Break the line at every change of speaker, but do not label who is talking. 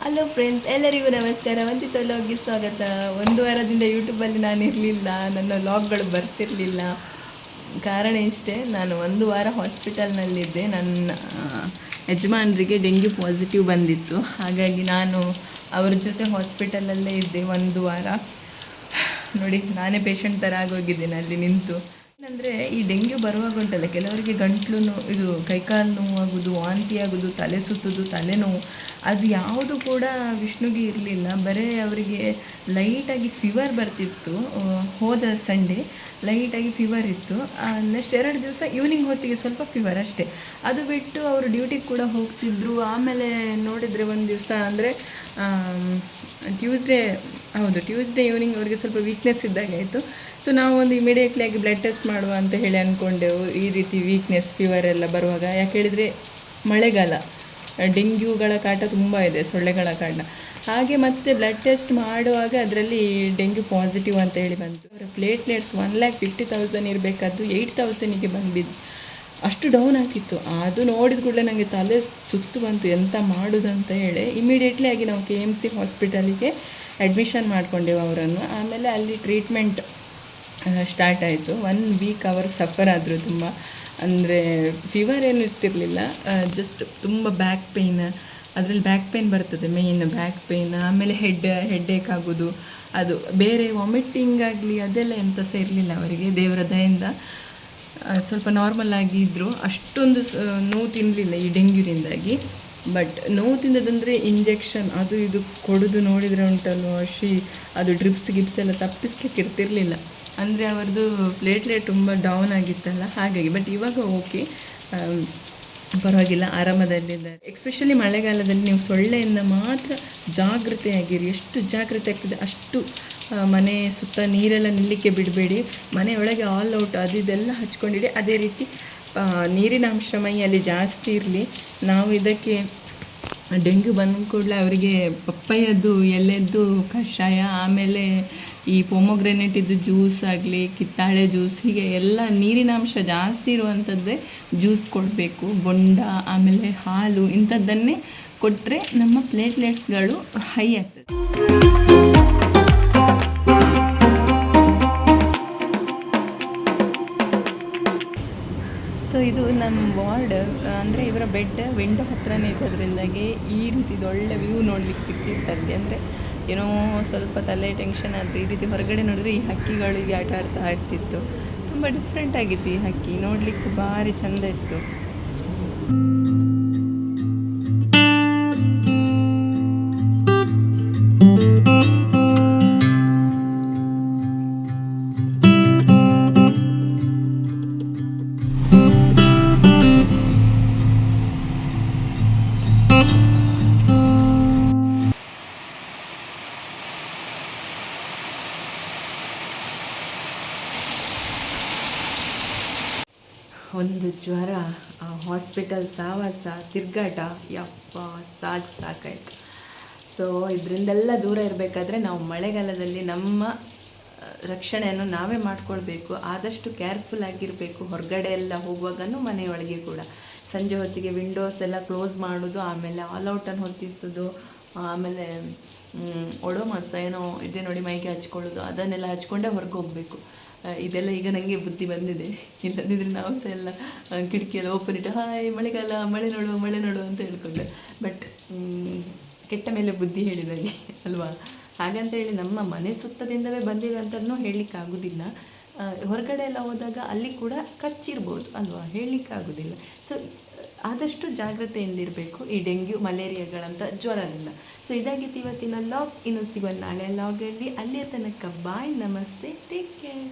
Hello friends ಎಲ್ಲರಿಗೂ ನಮಸ್ಕಾರ. ಒಂದು ತೊಲೋಗಿ ಸ್ವಾಗತ. ಒಂದು ವಾರದಿಂದ ಯೂಟ್ಯೂಬಲ್ಲಿ ನಾನು ಇರಲಿಲ್ಲ, ನನ್ನ ಲಾಗ್ಗಳು ಬರ್ತಿರಲಿಲ್ಲ. ಕಾರಣ ಇಷ್ಟೇ, ನಾನು ಒಂದು ವಾರ ಹಾಸ್ಪಿಟಲ್ನಲ್ಲಿದ್ದೆ ನನ್ನ ಯಜಮಾನರಿಗೆ ಡೆಂಗ್ಯೂ ಪಾಸಿಟಿವ್ ಬಂದಿತ್ತು. ಹಾಗಾಗಿ ನಾನು ಅವ್ರ ಜೊತೆ ಹಾಸ್ಪಿಟಲಲ್ಲೇ ಇದ್ದೆ ಒಂದು ವಾರ. ನೋಡಿ, ನಾನೇ ಪೇಷಂಟ್ ಥರ ಆಗೋಗಿದ್ದೇನೆ ಅಲ್ಲಿ ನಿಂತು. ಏನಂದರೆ, ಈ ಡೆಂಗ್ಯೂ ಬರುವಾಗ ಉಂಟಲ್ಲ, ಕೆಲವರಿಗೆ ಗಂಟ್ಲು ಇದು ಕೈಕಾಲು ನೋವಾಗೋದು ವಾಂತಿ ಆಗೋದು, ತಲೆ ಸುತ್ತೋದು ತಲೆನೋವು ಅದು ಯಾವುದು ಕೂಡ ವಿಷ್ಣುಗೆ ಇರಲಿಲ್ಲ. ಬರೀ ಅವರಿಗೆ ಲೈಟಾಗಿ ಫೀವರ್ ಬರ್ತಿತ್ತು ಹೋದ ಸಂಡೇ, ಲೈಟಾಗಿ ಫೀವರ್ ಇತ್ತು. ನೆಕ್ಸ್ಟ್ ಎರಡು ದಿವಸ ಈವ್ನಿಂಗ್ ಹೊತ್ತಿಗೆ ಸ್ವಲ್ಪ ಫೀವರ್ ಅಷ್ಟೇ. ಅದು ಬಿಟ್ಟು ಅವರು ಡ್ಯೂಟಿಗೆ ಕೂಡ ಹೋಗ್ತಿದ್ರು. ಆಮೇಲೆ ನೋಡಿದರೆ ಒಂದು ದಿವಸ ಅಂದರೆ ಟ್ಯೂಸ್ಡೇ ಹೌದು ಟ್ಯೂಸ್ಡೇ ಈವ್ನಿಂಗ್ ಅವರಿಗೆ ಸ್ವಲ್ಪ ವೀಕ್ನೆಸ್ ಇದ್ದಾಗ ಆಯಿತು. ಸೊ ನಾವು ಒಂದು ಇಮಿಡಿಯೇಟ್ಲಿ ಆಗಿ ಬ್ಲಡ್ ಟೆಸ್ಟ್ ಮಾಡುವ ಅಂತ ಹೇಳಿ ಅಂದ್ಕೊಂಡೆವು ಈ ರೀತಿ ವೀಕ್ನೆಸ್ ಫೀವರ್ ಎಲ್ಲ ಬರುವಾಗ. ಯಾಕೆ ಹೇಳಿದರೆ, ಮಳೆಗಾಲ. ಡೆಂಗ್ಯೂಗಳ ಕಾಟ ತುಂಬ ಇದೆ, ಸೊಳ್ಳೆಗಳ ಕಾಟ ಹಾಗೆ ಮತ್ತೆ ಬ್ಲಡ್ ಟೆಸ್ಟ್ ಮಾಡುವಾಗ ಅದರಲ್ಲಿ ಡೆಂಗ್ಯೂ ಪಾಸಿಟಿವ್ ಅಂತ ಹೇಳಿ ಬಂತು. ಅವರ platelets one lakh fifty thousand ಇರಬೇಕಾದ್ದು eight ತೌಸಂಡಿಗೆ ಬಂದ್ಬಿದ್ದು ಅಷ್ಟು ಡೌನ್ ಆಗಿತ್ತು ಅದು ನೋಡಿದ ಕೂಡಲೇ ನನಗೆ ತಲೆ ಸುತ್ತು ಬಂತು, ಎಂತ ಮಾಡೋದಂತ ಹೇಳಿ. ಇಮಿಡಿಯೇಟ್ಲಿ ಆಗಿ ನಾವು ಕೆ ಎಂ ಸಿ ಹಾಸ್ಪಿಟಲಿಗೆ ಅಡ್ಮಿಷನ್ ಮಾಡ್ಕೊಂಡೆವು ಅವರನ್ನು. ಆಮೇಲೆ ಅಲ್ಲಿ ಟ್ರೀಟ್ಮೆಂಟ್ ಸ್ಟಾರ್ಟ್ ಆಯಿತು. ಒನ್ ವೀಕ್ ಅವರ್ ಸಫರ್ ಆದರು ತುಂಬ. ಅಂದರೆ ಫೀವರ್ ಏನು ಇರ್ತಿರಲಿಲ್ಲ. ಜಸ್ಟ್ ತುಂಬ ಬ್ಯಾಕ್ ಪೇಯ್ನ್ ಅದರಲ್ಲಿ ಬ್ಯಾಕ್ ಪೇಯ್ನ್ ಬರ್ತದೆ ಮೇಯ್ನ್ ಬ್ಯಾಕ್ ಪೇಯ್ನ್ ಆಮೇಲೆ ಹೆಡ್ ಹೆಡ್ಏಕ್ ಆಗೋದು. ಅದು ಬೇರೆ ವಾಮಿಟಿಂಗ್ ಆಗಲಿ ಅದೆಲ್ಲ ಎಂಥ ಇರಲಿಲ್ಲ ಅವರಿಗೆ. ದೇವರ ದಯಿಂದ ಸ್ವಲ್ಪ ನಾರ್ಮಲ್ ಇದ್ದರೂ ಅಷ್ಟೊಂದು ನೋವು ತಿನ್ನಲಿಲ್ಲ ಈ ಡೆಂಗ್ಯೂರಿಂದಾಗಿ ಬಟ್ ನೋವು ತಿಂದದಂದರೆ ಇಂಜೆಕ್ಷನ್ ಅದು ಇದು ಕೊಡೋದು ನೋಡಿದರೆ ಉಂಟಲ್ವ ಶಿ ಅದು ಡ್ರಿಪ್ಸ್ ಗಿಪ್ಸ್ ಎಲ್ಲ ತಪ್ಪಿಸ್ಲಿಕ್ಕೆ ಇರ್ತಿರ್ಲಿಲ್ಲ. ಅಂದರೆ ಅವರದು ಪ್ಲೇಟ್ಲೆಟ್ ತುಂಬ ಡೌನ್ ಆಗಿತ್ತಲ್ಲ, ಹಾಗಾಗಿ. ಬಟ್ ಇವಾಗ ಓಕೆ ಪರವಾಗಿಲ್ಲ, ಆರಾಮದಲ್ಲಿದ್ದಾರೆ. ಎಕ್ಸ್ಪೆಷಲಿ ಮಳೆಗಾಲದಲ್ಲಿ ನೀವು ಸೊಳ್ಳೆಯಿಂದ ಮಾತ್ರ ಜಾಗೃತೆಯಾಗಿರಿ ಎಷ್ಟು ಜಾಗೃತೆ ಆಗ್ತದೆ, ಅಷ್ಟು ಮನೆ ಸುತ್ತ ನೀರೆಲ್ಲ ನಿಲ್ಲಕ್ಕೆ ಬಿಡಬೇಡಿ. ಮನೆಯೊಳಗೆ ಆಲ್ ಔಟ್ ಅದು ಇದೆಲ್ಲ ಹಚ್ಕೊಂಡಿಡಿ. ಅದೇ ರೀತಿ ನೀರಿನ ಅಂಶ ಮೈಯಲ್ಲಿ ಜಾಸ್ತಿ ಇರಲಿ. ನಾವು ಇದಕ್ಕೆ ಡೆಂಗ್ಯೂ ಬಂದ ಕೂಡಲೇ ಅವರಿಗೆ ಪಪ್ಪಯ್ಯದ್ದು ಎಲೆದ್ದು ಕಷಾಯ, ಆಮೇಲೆ ಈ ಪೊಮೊಗ್ರೆನೇಟಿದ್ದು ಜ್ಯೂಸ್ ಆಗಲಿ, ಕಿತ್ತಾಳೆ ಜ್ಯೂಸ್, ಹೀಗೆ ಎಲ್ಲ ನೀರಿನ ಅಂಶ ಜಾಸ್ತಿ ಇರುವಂಥದ್ದೇ ಜ್ಯೂಸ್ ಕೊಡಬೇಕು. ಬೊಂಡ, ಆಮೇಲೆ ಹಾಲು ಇಂಥದ್ದನ್ನೇ ಕೊಟ್ಟರೆ ನಮ್ಮ ಪ್ಲೇಟ್ಲೆಟ್ಸ್ಗಳು ಹೈ ಆಗ್ತದೆ. ಸೊ ಇದು ನಮ್ಮ ವಾರ್ಡ್ ಅಂದರೆ ಇವರ ಬೆಡ್ ವಿಂಡೋ ಹತ್ರನೇ ಇದ್ದದ್ರಿಂದಾಗಿ ಈ ರೀತಿದು ಒಳ್ಳೆ ವ್ಯೂ ನೋಡ್ಲಿಕ್ಕೆ ಸಿಗ್ತಿತ್ತಲ್ಲಿ ಅಂದರೆ ಏನೋ ಸ್ವಲ್ಪ ತಲೆ ಟೆನ್ಷನ್ ಆದರೆ ಈ ರೀತಿ ಹೊರಗಡೆ ನೋಡಿದ್ರೆ ಈ ಹಕ್ಕಿಗಳಿಗೆ ಆಟ ಆಡ್ತಾ ಇರ್ತಿತ್ತು. ತುಂಬ ಡಿಫ್ರೆಂಟ್ ಆಗಿತ್ತು ಈ ಹಕ್ಕಿ. ನೋಡಲಿಕ್ಕೆ ಭಾರಿ ಚಂದ ಇತ್ತು. ಒಂದು ಜ್ವರ ಹಾಸ್ಪಿಟಲ್ ಸಾವಾಸ, ತಿರ್ಗಾಟ, ಯಪ್ಪ, ಸಾಕು ಸಾಕಾಯಿತು. ಸೊ ಇದರಿಂದೆಲ್ಲ ದೂರ ಇರಬೇಕಾದ್ರೆ ನಾವು ಮಳೆಗಾಲದಲ್ಲಿ ನಮ್ಮ ರಕ್ಷಣೆಯನ್ನು ನಾವೇ ಮಾಡ್ಕೊಳ್ಬೇಕು. ಆದಷ್ಟು ಕೇರ್ಫುಲ್ ಆಗಿರಬೇಕು. ಹೊರಗಡೆ ಎಲ್ಲ ಹೋಗುವಾಗನೂ ಮನೆಯೊಳಗೆ ಕೂಡ. ಸಂಜೆ ಹೊತ್ತಿಗೆ ವಿಂಡೋಸ್ ಎಲ್ಲ ಕ್ಲೋಸ್ ಮಾಡೋದು, ಆಮೇಲೆ ಆಲ್ ಔಟನ್ನು ಹೊತ್ತಿಸೋದು, ಆಮೇಲೆ ಒಡೋ ಒಡೋಮಸ್ ಏನೋ ಇದೆ ನೋಡಿ ಮೈಗೆ ಹಚ್ಕೊಳ್ಳೋದು, ಅದನ್ನೆಲ್ಲ ಹಚ್ಕೊಂಡೇ ಹೊರಗೆ ಹೋಗಬೇಕು ಇದೆಲ್ಲ ಈಗ ನನಗೆ ಬುದ್ಧಿ ಬಂದಿದೆ. ಇಲ್ಲದಿದ್ದರೆ ನಾವು ಸಹ ಎಲ್ಲ ಕಿಟಕಿಯೆಲ್ಲ ಓಪನ್ ಇಟ್ಟು, ಹಾಯ್, ಮಳೆಗಾಲ, ಮಳೆ ನೋಡು ಮಳೆ ನೋಡು ಅಂತ ಹೇಳ್ಕೊಂಡೆ. ಬಟ್ ಕೆಟ್ಟ ಮೇಲೆ ಬುದ್ಧಿ ಹೇಳಿದಾಗೆ ಅಲ್ವಾ? ಹಾಗಂತ ಹೇಳಿ ನಮ್ಮ ಮನೆ ಸುತ್ತದಿಂದಲೇ ಬಂದಿದೆ ಅಂತಲೂ ಹೇಳಲಿಕ್ಕಾಗೋದಿಲ್ಲ. ಹೊರಗಡೆ ಎಲ್ಲ ಹೋದಾಗ ಅಲ್ಲಿ ಕೂಡ ಕಚ್ಚಿರ್ಬೋದು ಅಲ್ವಾ? ಹೇಳಲಿಕ್ಕಾಗೋದಿಲ್ಲ. ಸೊ ಆದಷ್ಟು ಜಾಗ್ರತೆಯಿಂದಿರಬೇಕು. ಈ ಡೆಂಗ್ಯೂ, ಮಲೇರಿಯಾಗಳಂಥ ಜ್ವರದಿಂದ. ಸೊ ಇದಾಗಿತ್ತು ಇವತ್ತಿನ ಲಾಗ್ ಇನ್ನು ಸಿಗುವ ನಾಳೆ ಲಾಗಲ್ಲಿ ಅಲ್ಲಿಯ ತನಕ ಬಾಯ್, ನಮಸ್ತೆ ಟೇಕ್ ಕೇರ್